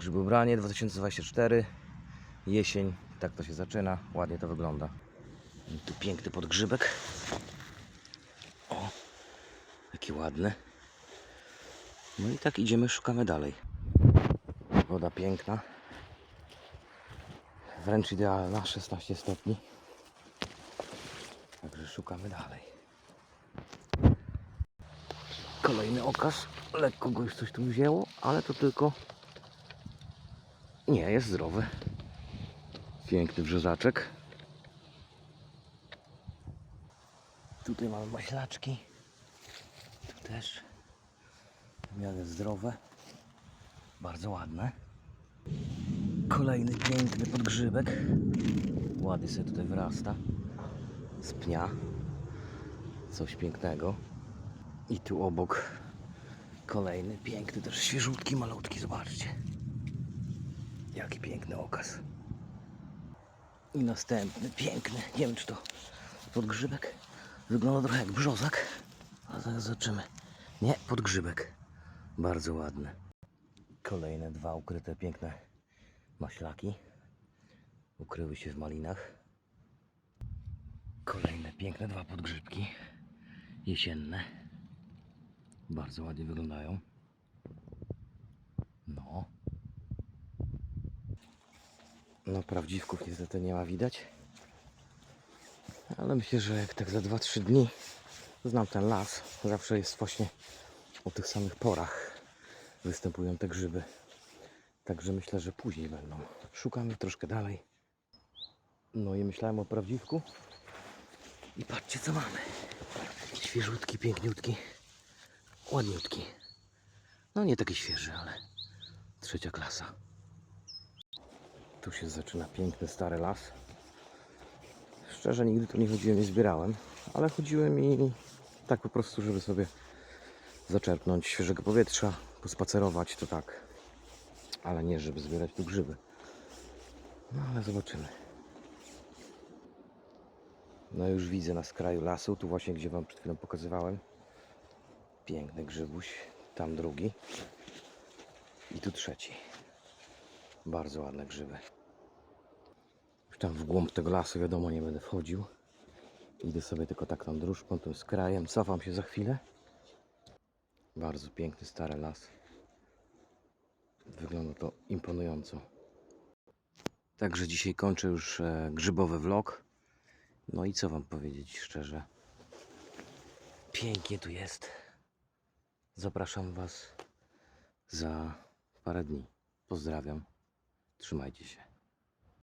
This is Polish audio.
Grzybobranie 2024, jesień, tak to się zaczyna, ładnie to wygląda. I tu piękny podgrzybek. O, jaki ładny. No i tak idziemy, szukamy dalej. Woda piękna. Wręcz idealna, 16 stopni. Także szukamy dalej. Kolejny okaz. Lekko go już coś tu wzięło, ale to tylko... Nie, jest zdrowy. Piękny brzozaczek. Tutaj mamy maślaczki. Tu też. W zdrowe. Bardzo ładne. Kolejny piękny podgrzybek. Ładnie sobie tutaj wyrasta. Z pnia. Coś pięknego. I tu obok kolejny piękny, też świeżutki, malutki. Zobaczcie. Jaki piękny okaz. I następny piękny. Nie wiem czy to podgrzybek. Wygląda trochę jak brzozak. A zaraz zobaczymy. Nie, podgrzybek. Bardzo ładny. Kolejne dwa ukryte piękne maślaki. Ukryły się w malinach. Kolejne piękne dwa podgrzybki. Jesienne. Bardzo ładnie wyglądają. No. No prawdziwków niestety nie ma widać. Ale myślę, że jak tak za 2-3 dni znam ten las, zawsze jest właśnie o tych samych porach występują te grzyby. Także myślę, że później będą. Szukamy troszkę dalej. No i myślałem o prawdziwku. I patrzcie co mamy. Świeżutki, piękniutki, ładniutki. No nie taki świeży, ale trzecia klasa. Tu się zaczyna piękny stary las. Szczerze nigdy tu nie chodziłem, nie zbierałem, ale chodziłem i tak po prostu, żeby sobie zaczerpnąć świeżego powietrza, pospacerować, to tak. Ale nie, żeby zbierać tu grzyby. No ale zobaczymy. No już widzę na skraju lasu, tu właśnie gdzie Wam przed chwilą pokazywałem. Piękny grzybuś, tam drugi i tu trzeci. Bardzo ładne grzyby. Już tam w głąb tego lasu wiadomo nie będę wchodził. Idę sobie tylko tak tą dróżką, tym skrajem, cofam się za chwilę. Bardzo piękny stary las. Wygląda to imponująco. Także dzisiaj kończę już e, grzybowy vlog. No i co wam powiedzieć szczerze? Pięknie tu jest. Zapraszam was za parę dni. Pozdrawiam. Trzymajcie się.